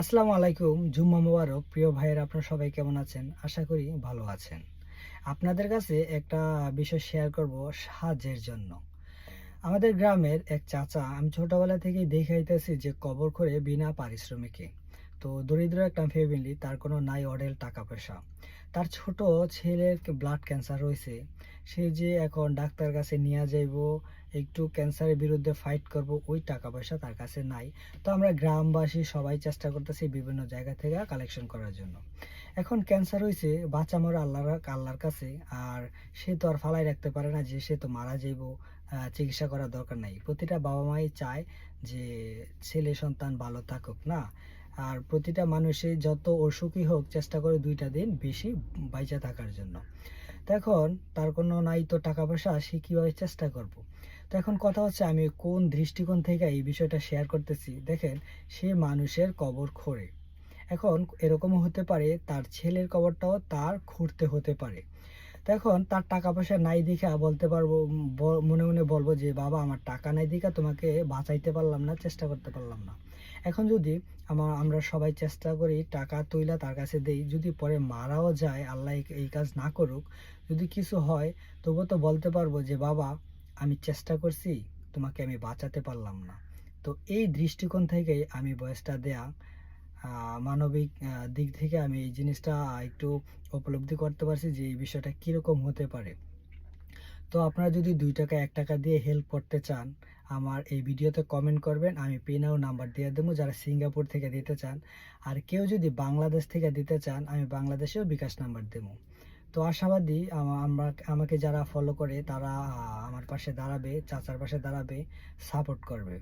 আসসালামু আলাইকুম, জুম্মা মোবারক। প্রিয় ভাইয়ের, আপনারা সবাই কেমন আছেন? আশা করি ভালো আছেন। আপনাদের কাছে একটা বিষয় শেয়ার করব সাহায্যের জন্য। আমাদের গ্রামের এক চাচা, আমি ছোটোবেলা থেকেই দেখাইতেছি যে কবর করে বিনা পারিশ্রমিকে। তো দরিদ্র একটা ফ্যামিলি তার কোনো নাই অডেল টাকা পয়সা তার ছোট ছেলের ব্লাড ক্যান্সার রয়েছে। সে যে এখন ডাক্তার কাছে নিয়ে যাইব, একটু ক্যান্সারের বিরুদ্ধে ফাইট করব, ওই টাকা পয়সা তার কাছে নাই। তো আমরা গ্রামবাসী সবাই চেষ্টা করতেছি বিভিন্ন জায়গা থেকে কালেকশন করার জন্য। এখন ক্যান্সার হয়েছে বাচ্চা মরা আল্লাহর আল্লাহর কাছে, আর সে তো আর ফালাই রাখতে পারে না যে সে তো মারা যাইব চিকিৎসা করার দরকার নাই। প্রতিটা বাবা মাই চায় যে ছেলে সন্তান ভালো থাকুক, না? আর প্রতিটা মানুষের যত অসুখই হোক চেষ্টা করে দুইটা দিন বেশি বাইচা থাকার জন্য। তো এখন তার কোনো নাই তো টাকা পয়সা, সে কীভাবে চেষ্টা করব? তো এখন কথা হচ্ছে আমি কোন দৃষ্টিকোণ থেকে এই বিষয়টা শেয়ার করতেছি? দেখেন, সে মানুষের কবর খোঁড়ে। এখন এরকমও হতে পারে তার ছেলের কবরটাও তার খুঁড়তে হতে পারে। তো এখন তার টাকা পয়সা নাই দেখা বলতে পারব মনে মনে বলব যে, বাবা, আমার টাকা নাই দেখা তোমাকে বাঁচাইতে পারলাম না, চেষ্টা করতে পারলাম না। এখন যদি আমার আমরা সবাই চেষ্টা করি টাকা তুইলা তার কাছে দেই, যদি পরে মারাও যায়, আল্লাহ এই- কাজ না করুক, যদি কিছু হয় তবুও তো বলতে পারব যে, বাবা, আমি চেষ্টা করছি, তোমাকে আমি বাঁচাতে পারলাম না। তো এই দৃষ্টিকোণ থেকেই আমি বয়সটা দেয়া মানবিক দিক থেকে আমি এই জিনিসটা একটু উপলব্ধি করতে পারছি যে এই বিষয়টা কীরকম হতে পারে। তো আপনারা যদি দুই টাকা, এক টাকা দিয়ে হেল্প করতে চান, আমার এই ভিডিওতে কমেন্ট করবেন, আমি পেনাও নাম্বার দিয়ে দেবো, যারা সিঙ্গাপুর থেকে দিতে চান। আর কেউ যদি বাংলাদেশ থেকে দিতে চান, আমি বাংলাদেশেও বিকাশ নাম্বার দেবো। তো আশাবাদী আমরা আমাকে যারা ফলো করে, তারা আমার পাশে দাঁড়াবে, চাচার পাশে দাঁড়াবে সাপোর্ট করবে।